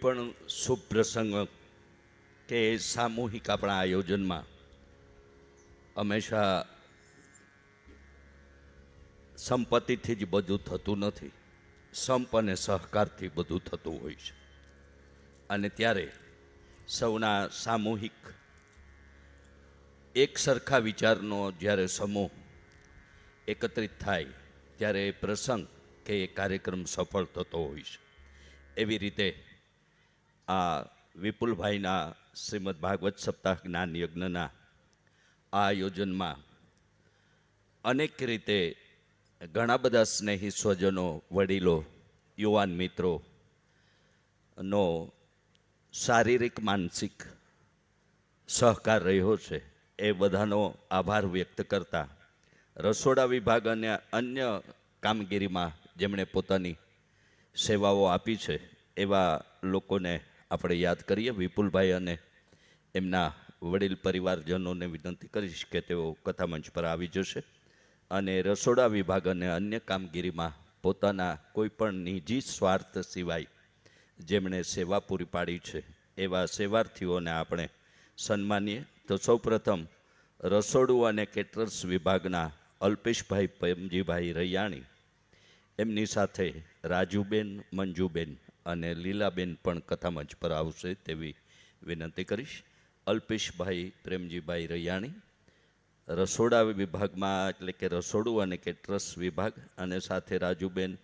પણ શુભ પ્રસંગ કે સામૂહિક આપણા આયોજનમાં હંમેશા સંપત્તિથી જ બધું થતું નથી. સંપ અને સહકારથી બધું થતું હોય છે. અને ત્યારે સૌના સામૂહિક એક સરખા વિચારનો જ્યારે સમૂહ એકત્રિત થાય, ત્યારે એ પ્રસંગ કે એ કાર્યક્રમ સફળ થતો હોય છે. એવી રીતે આ વિપુલભાઈના શ્રીમદ ભાગવત સપ્તાહ જ્ઞાન યજ્ઞના આ આયોજનમાં અનેક રીતે ઘણા બધા સ્નેહી સ્વજનો, વડીલો, યુવાન મિત્રો નો શારીરિક, માનસિક સહકાર રહ્યો છે. એ બધાનો આભાર વ્યક્ત કરતા રસોડા વિભાગ અને અન્ય કામગીરીમાં જેમણે પોતાની સેવાઓ આપી છે, એવા લોકોને આપણે યાદ કરીએ, વિપુલભાઈ અને એમના વડીલ પરિવારજનોને વિનંતી કરીશ કે તેઓ કથામંચ પર આવી જશે અને રસોડા વિભાગ અને અન્ય કામગીરીમાં પોતાના કોઈપણ નિજી સ્વાર્થ સિવાય જેમણે સેવા પૂરી પાડી છે, એવા સેવાર્થીઓને આપણે સન્માનીએ. તો સૌપ્રથમ રસોડું અને કેટરર્સ વિભાગના અલ્પેશભાઈ પ્રેમજીભાઈ રૈયાણી, એમની સાથે રાજુબેન મંજુબેન અને લીલાબેન પણ કથામંચ પર આવશે તેવી વિનંતી કરીશ. અલ્પેશભાઈ પ્રેમજીભાઈ રૈયાણી, રસોડા વિભાગમાં એટલે કે રસોડું અને કેટરસ વિભાગ અને સાથે રાજુબેન,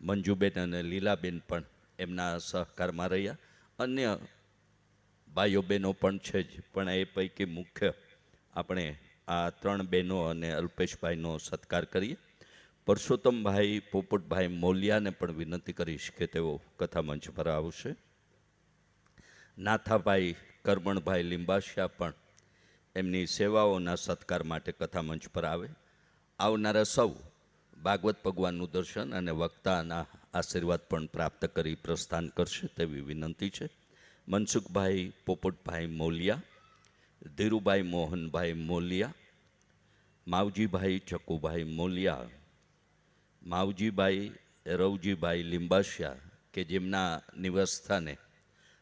મંજુબેન અને લીલાબેન પણ એમના સહકારમાં રહ્યા. અન્ય ભાઈઓ બહેનો પણ છે જ, પણ એ પૈકી મુખ્ય આપણે આ ત્રણ બહેનો અને અલ્પેશભાઈનો સત્કાર કરીએ. પરસોત્તમભાઈ પોપટભાઈ મોલિયાને પણ વિનંતી કરીશ કે તેઓ કથામંચ પર આવશે. નાથાભાઈ કરમણભાઈ લિંબાશિયા પણ એમની સેવાઓના સત્કાર માટે કથામંચ પર આવે. આવનારા સૌ ભાગવત ભગવાનનું દર્શન અને વક્તાના આશીર્વાદ પણ પ્રાપ્ત કરી પ્રસ્થાન કરશે તેવી વિનંતી છે. મનસુખભાઈ પોપટભાઈ મોલિયા, ધીરુભાઈ મોહનભાઈ મોલિયા, માવજીભાઈ ચકુભાઈ મોલિયા માવજીભાઈ, રવજીભાઈ લિંબાશિયા કે જેમના નિવાસસ્થાને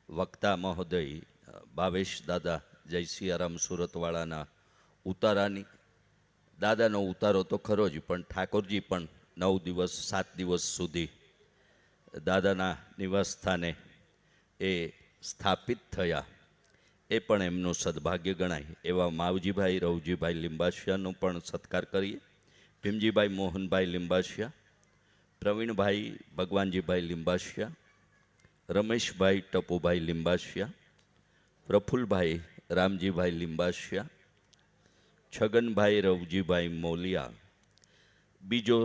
વક્તા મહોદય, ભાવેશ દાદા જય સિયારામ સુરતવાળાના ઉતારાની, દાદાનો ઉતારો તો ખરો જ, પણ ઠાકોરજી પણ નવ દિવસ, સાત દિવસ સુધી દાદાના નિવાસસ્થાને એ સ્થાપિત થયા. એ પણ એમનું સદભાગ્ય ગણાય. એવા માવજીભાઈ, રવજીભાઈ લિંબાશિયાનો પણ સત્કાર કરીએ. ભીમજીભાઈ મોહનભાઈ લિંબાશિયા, પ્રવીણભાઈ ભગવાનજીભાઈ લિંબાશિયા, રમેશભાઈ ટપુભાઈ લિંબાશિયા, પ્રફુલભાઈ રામજીભાઈ લિંબાશિયા, છગનભાઈ રવજીભાઈ મોલિયા, બીજો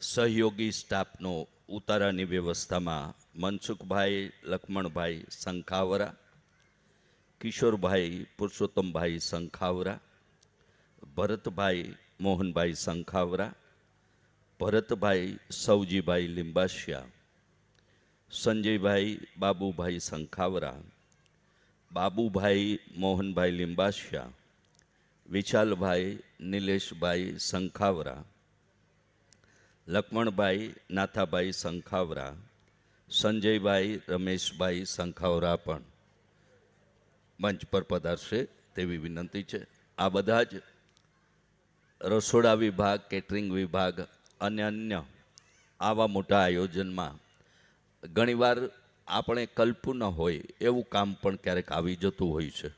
સહયોગી સ્ટાફનો ઉતારાની વ્યવસ્થામાં મનસુખભાઈ, લક્ષ્મણભાઈ સંખાવરા, કિશોરભાઈ પુરુષોત્તમભાઈ સંખાવરા, ભરતભાઈ મોહનભાઈ સંખાવરા, ભરતભાઈ સૌજીભાઈ લિંબાશિયા, સંજયભાઈ બાબુભાઈ સંખાવરા, બાબુભાઈ મોહનભાઈ લિંબાશિયા, વિશાલભાઈ નિલેશભાઈ સંખાવરા, લક્ષ્મણભાઈ નાથાભાઈ સંખાવરા, સંજયભાઈ રમેશભાઈ સંખાવરા પણ મંચ પર પધારશે તેવી વિનંતી છે. આ બધા જ રસોડા વિભાગ કેટરિંગ વિભાગ અને અન્ય આવા મોટા આયોજનમાં ઘણીવાર આપણે કલ્પવું ન હોય એવું કામ પણ ક્યારેક આવી જતું હોય છે.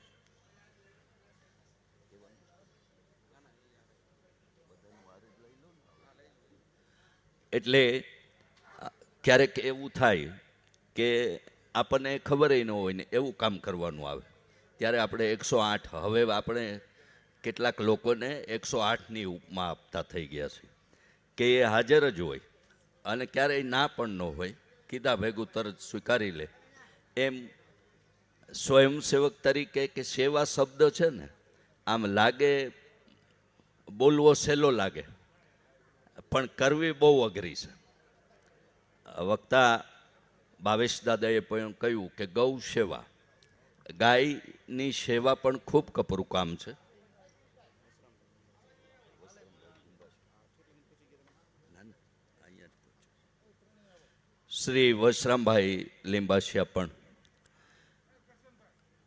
એટલે ક્યારેક એવું થાય કે આપણને ખબર ન હોય ને એવું કામ કરવાનું આવે. ત્યારે આપણે એકસો આઠ, હવે આપણે કેટલાક લોકોને એકસો આઠની ઉપમા આપતા થઈ ગયા છે કે એ હાજર જ હોય અને ક્યારેય ના પણ ન હોય. કીધા ભેગું તરત સ્વીકારી લે. એમ સ્વયંસેવક તરીકે કે સેવા શબ્દ છે ને, આમ લાગે, બોલવો સહેલો લાગે, પણ કરવી બહુ અઘરી છે. વક્તા ભાવેશ દાદાએ પણ કહ્યું કે ગૌ સેવા, ગાયની સેવા પણ ખૂબ કપરું કામ છે. શ્રી વશરામભાઈ લીંબાસિયા પણ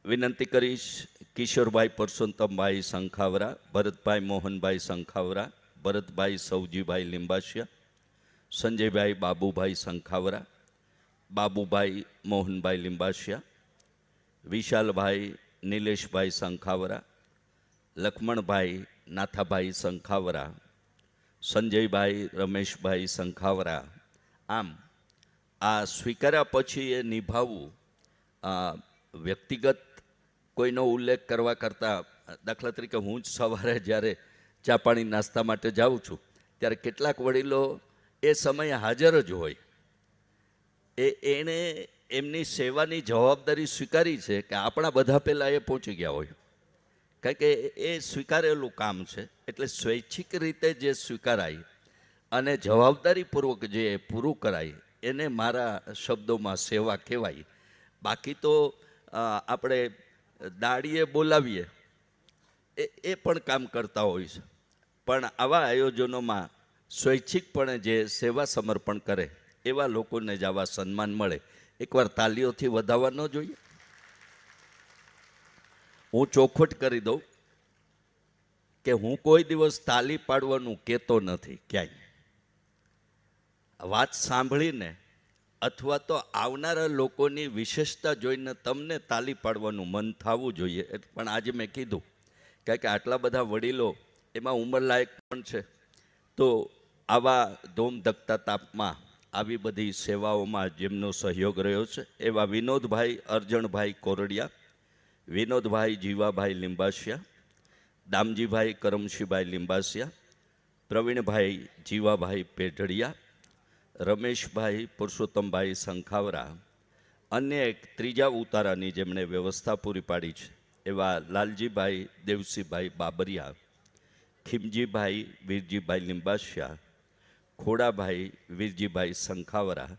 વિનંતી કરીશ, કિશોરભાઈ પરસોત્તમભાઈ સંખાવરા, ભરતભાઈ મોહનભાઈ સંખાવરા, ભરતભાઈ સૌજીભાઈ લીંબાસિયા સંજયભાઈ બાબુભાઈ સંખાવરા, બાબુભાઈ મોહનભાઈ લીંબાસિયા વિશાલભાઈ નિલેશભાઈ સંખાવરા લક્ષ્મણભાઈ નાથાભાઈ સંખાવરા, સંજયભાઈ રમેશભાઈ સંખાવરા. આમ આ સ્વીકાર્યા પછી એ નિભાવવું, આ વ્યક્તિગત કોઈનો ઉલ્લેખ કરવા કરતાં, દાખલા તરીકે હું જ સવારે જ્યારે ચા પાણી નાસ્તા માટે જાઉં છું, ત્યારે કેટલાક વડીલો એ સમયે હાજર જ હોય. એ એણે એમની સેવાની જવાબદારી સ્વીકારી છે કે આપણા બધા પહેલાં એ પહોંચી ગયા હોય. કારણ કે એ સ્વીકારેલું કામ છે, એટલે સ્વૈચ્છિક રીતે જે સ્વીકારાય અને જવાબદારીપૂર્વક જે પૂરું કરાય એને મારા શબ્દોમાં સેવા કહેવાય. બાકી તો આપણે દાડીએ બોલાવીએ, એ એ પણ કામ કરતા હોય છે. પણ આવા આયોજનોમાં સ્વૈચ્છિકપણે જે સેવા સમર્પણ કરે, એવા લોકોને જ આવા સન્માન મળે. એકવાર તાલીઓથી વધાવવા ન જોઈએ. હું ચોખવટ કરી દઉં કે હું કોઈ દિવસ તાલી પાડવાનું કહેતો નથી ક્યાંય. વાત સાંભળીને અથવા તો આવનારા લોકોની વિશેષતા જોઈને તમને તાલી પાડવાનું મન થવું જોઈએ. પણ આજે મેં કીધું કારણ કે આટલા બધા વડીલો એમાં ઉંમરલાયક પણ છે? તો આવા ધોમધકતા તાપમાં આવી બધી સેવાઓમાં જેમનો સહયોગ રહ્યો છે, એવા વિનોદભાઈ અર્જણભાઈ કોરડિયા, વિનોદભાઈ જીવાભાઈ લિંબાસિયા, દામજીભાઈ કરમશીભાઈ લિંબાસિયા, પ્રવીણભાઈ જીવાભાઈ પેઢડિયા રમેશભાઈ પુરુષોત્તમભાઈ સંખાવરા અન્ય એક ત્રીજા ઉતારાની જેમણે વ્યવસ્થા પૂરી પાડી છે, એવા લાલજીભાઈ દેવસીભાઈ બાબરિયા, ખીમજીભાઈ વીરજીભાઈ લિંબાશિયા, ખોડાભાઈ વીરજીભાઈ સંખાવરા,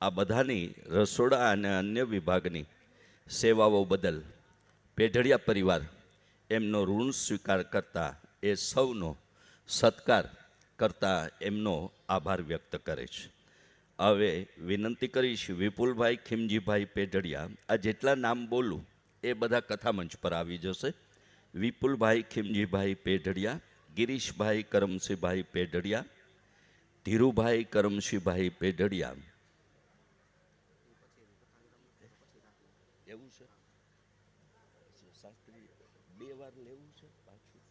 આ બધાની રસોડા અને અન્ય વિભાગની સેવાઓ બદલ પેઢડિયા પરિવાર એમનો ઋણ સ્વીકાર કરતા એ સૌનો સત્કાર કરતા એમનો આભાર વ્યક્ત કરે છે. હવે વિનંતી કરીશ વિપુલભાઈ ખીમજીભાઈ પેઢડિયા, આ જેટલા નામ બોલું એ બધા કથામંચ પર આવી જશે. વિપુલભાઈ ખીમજીભાઈ પેઢડિયા, ગિરીશભાઈ કરમસિંહભાઈ પેઢડિયા, ધીરુભાઈ કરમસિંહભાઈ પેઢડિયા. એવું છે? શાસ્ત્રી બે વાર લેવું છે પાછું?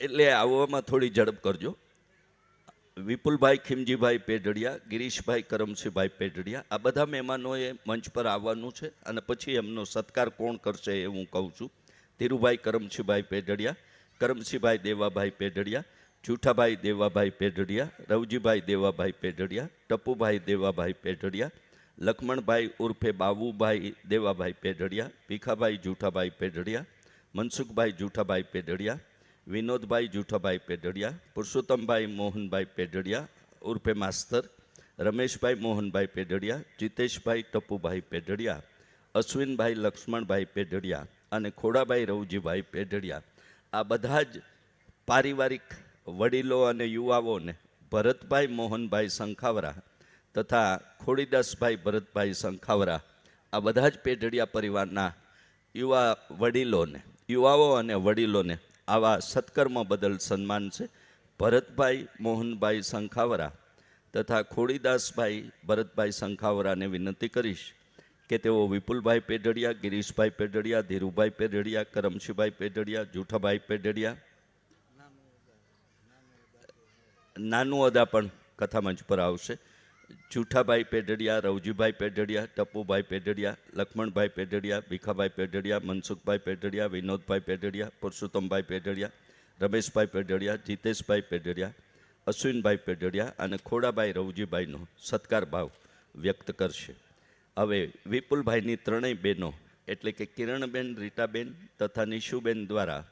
એટલે આવવામાં થોડી ઝડપ કરજો. વિપુલભાઈ, ખીમજીભાઈ પેઢડિયા, ગિરીશભાઈ, કરમસિંહભાઈ પેઢડિયા, આ બધા મહેમાનોએ મંચ પર આવવાનું છે અને પછી એમનો સત્કાર કોણ કરશે એ હું કહું છું. ધીરુભાઈ, કરમસિંહભાઈ પેઢડિયા, કરમસિંહભાઈ દેવાભાઈ પેઢડિયા, જૂઠાભાઈ દેવાભાઈ પેઢડિયા, રવજીભાઈ દેવાભાઈ પેઢડિયા, ટપુભાઈ દેવાભાઈ પેઢડિયા, લખમણભાઈ ઉર્ફે બાબુભાઈ દેવાભાઈ પેઢડિયા, ભીખાભાઈ જૂઠાભાઈ પેઢડિયા, મનસુખભાઈ જૂઠાભાઈ પેઢડિયા વિનોદભાઈ જૂઠાભાઈ પેઢડિયા, પુરુષોત્તમભાઈ મોહનભાઈ પેઢડિયા, ઉર્ફે માસ્તર, રમેશભાઈ મોહનભાઈ પેઢડિયા, જીતેશભાઈ ટપુભાઈ પેઢડિયા, અશ્વિનભાઈ લક્ષ્મણભાઈ પેઢડિયા અને ખોડાભાઈ રવજીભાઈ પેઢડિયા. આ બધા જ પારિવારિક વડીલો અને યુવાઓને ભરતભાઈ મોહનભાઈ સંખાવરા તથા ખોડીદાસભાઈ ભરતભાઈ સંખાવરા, આ બધા જ પેઢડિયા પરિવારના યુવા વડીલોને, યુવાઓ અને વડીલોને આવા સત્કર્મ બદલ સન્માન છે. ભરતભાઈ મોહનભાઈ સંખાવરા તથા ખોડીદાસભાઈ ભરતભાઈ સંખાવરાને વિનંતી કરીશ કે તેઓ વિપુલભાઈ પેઢડિયા, ગિરીશભાઈ પેઢડિયા, ધીરુભાઈ પેઢડિયા, કરમશીભાઈ પેઢડિયા, જૂઠાભાઈ પેઢડિયા. નાનું અદા પણ કથામંચ પર આવશે. જૂઠાભાઈ પેઢડિયા, રવજીભાઈ પેઢડિયા, ટપુભાઈ પેઢડિયા લક્ષ્મણભાઈ પેઢડિયા, ભીખાભાઈ પેઢડિયા, મનસુખભાઈ પેઢડિયા, વિનોદભાઈ પેઢડિયા, પુરુષોત્તમભાઈ પેઢડિયા, રમેશભાઈ પેઢડિયા, જીતેશભાઈ પેઢડિયા, અશ્વિનભાઈ પેઢડિયા અને ખોડાભાઈ રવજીભાઈનો સત્કાર ભાવ વ્યક્ત કરશે. હવે વિપુલભાઈની ત્રણેય બહેનો, એટલે કે કિરણબેન, રીટાબેન તથા નિશુબેન દ્વારા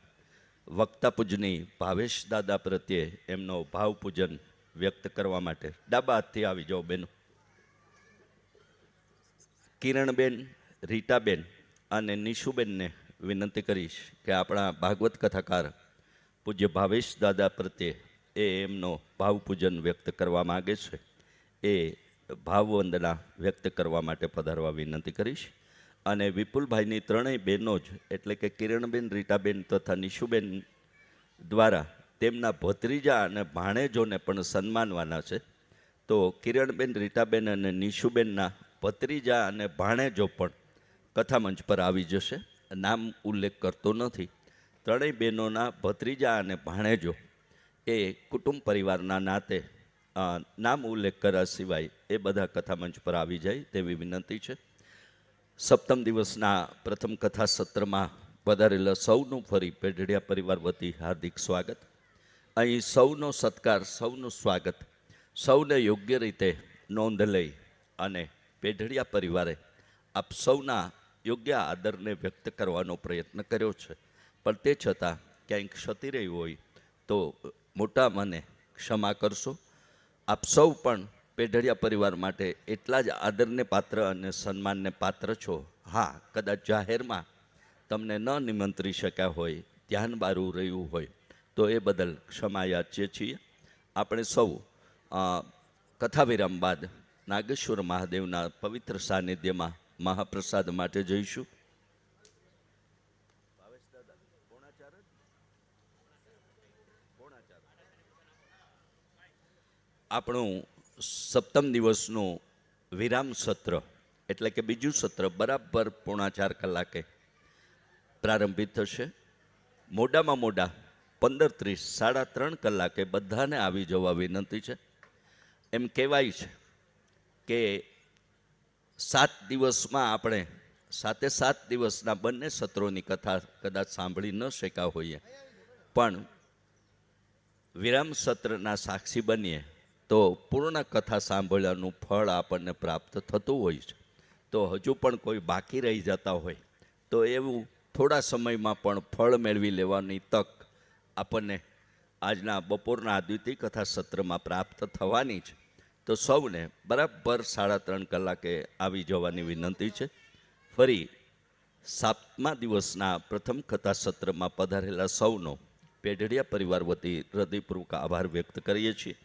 વક્તા પૂજની ભાવેશ દાદા પ્રત્યે એમનો ભાવ પૂજન વ્યક્ત કરવા માટે. ડાબા હાથથી આવી જાઓ બેનો. કિરણબેન, રીટાબેન અને નિશુબેનને વિનંતી કરીશ કે આપણા ભાગવત કથાકાર પૂજ્ય ભાવેશ દાદા પ્રત્યે એ એમનો ભાવપૂજન વ્યક્ત કરવા માગે છે. એ ભાવવંદના વ્યક્ત કરવા માટે પધારવા વિનંતી કરીશ. અને વિપુલભાઈની ત્રણેય બહેનો જ, એટલે કે કિરણબેન, રીટાબેન તથા નિશુબેન દ્વારા તેમના ભત્રીજા અને ભાણેજોને પણ સન્માનવાના છે. તો કિરણબેન, રીટાબેન અને નિશુબેનના ભત્રીજા અને ભાણેજો પણ કથામંચ પર આવી જશે. નામ ઉલ્લેખ કરતો નથી. ત્રણેય બહેનોના ભત્રીજા અને ભાણેજો એ કુટુંબ પરિવારના નાતે નામ ઉલ્લેખ કર્યા સિવાય એ બધા કથામંચ પર આવી જાય તેવી વિનંતી છે. સપ્તમ દિવસના પ્રથમ કથા સત્રમાં વધારેલા સૌનું ફરી પેઢડિયા પરિવાર વતી હાર્દિક સ્વાગત. અહીં સૌનો સત્કાર, સૌનું સ્વાગત, સૌને યોગ્ય રીતે નોંધ લઈ અને પેઢડિયા પરિવારે આપ સૌના યોગ્ય આદરને વ્યક્ત કરવાનો પ્રયત્ન કર્યો છે. પણ તે છતાં ક્યાંય ક્ષતિ રહી હોય તો મોટા મને ક્ષમા કરશો. આપ સૌ પણ પેઢડિયા પરિવાર માટે એટલા જ આદરને પાત્ર અને સન્માનને પાત્ર છો. હા, કદાચ જાહેરમાં તમને ન નિમંત્રી શક્યા હોય, ધ્યાન બારું રહ્યું હોય તો એ બદલ ક્ષમા યાચીએ છીએ. આપણે સૌ કથા વિરામ બાદ નાગેશ્વર મહાદેવના પવિત્ર સાનિધ્યમાં મહાપ્રસાદ માટે જઈશું. આપણું સપ્તમ દિવસનું વિરામ સત્ર, એટલે કે બીજું સત્ર બરાબર પોણા ચાર કલાકે પ્રારંભિત થશે. મોડામાં મોડા પંદર ત્રીસ, સાડા ત્રણ કલાકે બધાને આવી જવા વિનંતી છે. એમ કહેવાય છે કે સાત દિવસમાં આપણે સાતે સાત દિવસના બંને સત્રોની કથા કદાચ સાંભળી ન શક્યા હોઈએ. પણ વિરામ સત્રના સાક્ષી બનીએ તો પૂર્ણ કથા સાંભળવાનું ફળ આપણને પ્રાપ્ત થતું હોય છે. તો હજુ પણ કોઈ બાકી રહી જતા હોય તો એવું થોડા સમયમાં પણ ફળ મેળવી લેવાની તક આપણને આજના બપોરના દ્વિતીય કથા સત્રમાં પ્રાપ્ત થવાની છે. તો સૌને બરાબર સાડા ત્રણ કલાકે આવી જવાની વિનંતી છે. ફરી સાતમા દિવસના પ્રથમ કથા સત્રમાં પધારેલા સૌનો પેઢડિયા પરિવાર વતી હૃદયપૂર્વક આભાર વ્યક્ત કરીએ છીએ.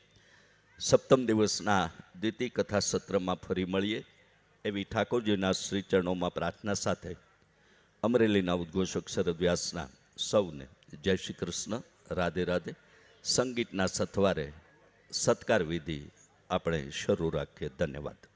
સપ્તમ દિવસના દ્વિતીય કથા સત્રમાં ફરી મળીએ એવી ઠાકોરજીના શ્રીચરણોમાં પ્રાર્થના સાથે અમરેલીના ઉદ્ઘોષક શરદ વ્યાસના સૌને જય શ્રી કૃષ્ણ રાધે રાધે. સંગીતના સથવારે સત્કાર વિધિ આપણે શરૂ રાખીએ. ધન્યવાદ.